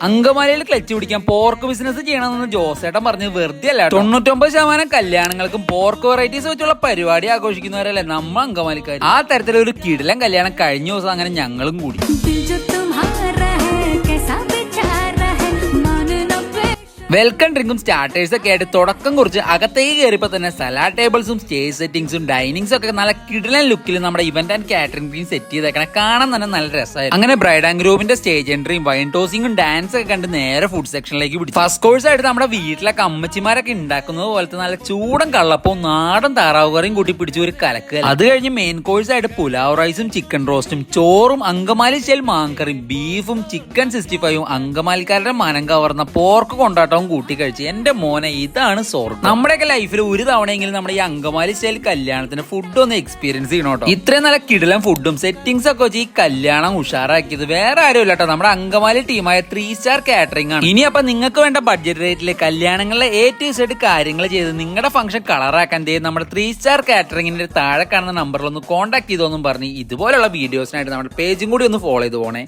അങ്കമാലിയിൽ ക്ലച്ച് പിടിക്കാൻ pork business ചെയ്യണമെന്ന് ജോസേട്ടൻ പറഞ്ഞ് വെറുതെ അല്ല. തൊണ്ണൂറ്റൊമ്പത് ശതമാനം കല്യാണങ്ങൾക്കും പോർക്ക് വെറൈറ്റീസ് വെച്ചുള്ള പരിപാടി ആഘോഷിക്കുന്നവരല്ലേ നമ്മൾ അങ്കമാലിക്കാർ ആ തരത്തിലൊരു കിടിലൻ കല്യാണം കഴിഞ്ഞ ദിവസം അങ്ങനെ ഞങ്ങളും കൂടി. വെൽക്കം ഡ്രിങ്കും സ്റ്റാർട്ടേഴ്സ് ഒക്കെ ആയിട്ട് തുടക്കം കുറിച്ച് അകത്തേക്ക് കയറിയപ്പോൾ തന്നെ സലാഡ് ടേബിൾസും സ്റ്റേജ് സെറ്റിംഗ്സും ഡൈനിങ്സും ഒക്കെ നല്ല കിടിലൻ ലുക്കിൽ നമ്മുടെ event and catering team set ചെയ്തേക്കണം. കാണാൻ തന്നെ നല്ല രസമായിരുന്നു. അങ്ങനെ ബ്രൈഡ് ആൻഡ് ഗ്രൂപ്പിന്റെ സ്റ്റേജ് എൻട്രിയും വൈൻ ടോസിംഗും ഡാൻസ് ഒക്കെ കണ്ട് നേരെ ഫുഡ് സെക്ഷനിലേക്ക് പിടിച്ചു. ഫസ്റ്റ് കോഴ്സ് ആയിട്ട് നമ്മുടെ വീട്ടിലൊക്കെ അമ്മച്ചിമാരൊക്കെ ഉണ്ടാക്കുന്നത് പോലത്തെ നല്ല ചൂടൻ കള്ളപ്പവും നാടൻ താറാവ് കറിയും കൂട്ടി പിടിച്ച് ഒരു കലക്ക് അത് കഴിഞ്ഞ് മെയിൻ കോഴ്സ് ആയിട്ട് പുലാവ് റൈസും ചിക്കൻ റോസ്റ്റും ചോറും അങ്കമാലി ഷെൽ മാങ്കറിയും ബീഫും ചിക്കൻ സിക്സ്റ്റി ഫൈവും അങ്കമാലിക്കാരുടെ മനം കവർന്ന പോർക്ക് കൊണ്ടാട്ടവും കൂട്ടി കഴിച്ച് എന്റെ മോനെ ഇതാണ് സ്വർഗം നമ്മുടെയൊക്കെ ലൈഫിൽ ഒരു തവണയെങ്കിലും നമ്മുടെ ഈ അങ്കമാലി സ്റ്റൈൽ കല്യാണത്തിന് ഫുഡ് ഒന്ന് എക്സ്പീരിയൻസ് ചെയ്യണം കേട്ടോ. ഇത്രയും നല്ല കിടലം ഫുഡും സെറ്റിംഗ്സ് ഒക്കെ വെച്ച് ഈ കല്യാണം ഉഷാറാക്കിയത് വേറെ ആരും ഇല്ല കേട്ടോ. നമ്മുടെ അങ്കമാലി ടീമായ ത്രീ സ്റ്റാർ കാറ്ററിംഗ് ആണ്. ഇനി അപ്പൊ നിങ്ങൾക്ക് വേണ്ട ബഡ്ജറ്റ് റേറ്റിൽ കല്യാണങ്ങളിലെ എ ടു സെഡ് കാര്യങ്ങൾ ചെയ്ത് നിങ്ങളുടെ ഫംഗ്ഷൻ കളറാക്കാൻ ദേ നമ്മുടെ ത്രീ സ്റ്റാർ കാറ്ററിംഗിന്റെ താഴെ കാണുന്ന നമ്പറിൽ ഒന്ന് കോൺടാക്ട് ചെയ്തോന്നും പറഞ്ഞ് ഇതുപോലുള്ള വീഡിയോസിനായിട്ട് നമ്മുടെ പേജും കൂടി ഒന്ന് ഫോളോ ചെയ്ത് പോണേ.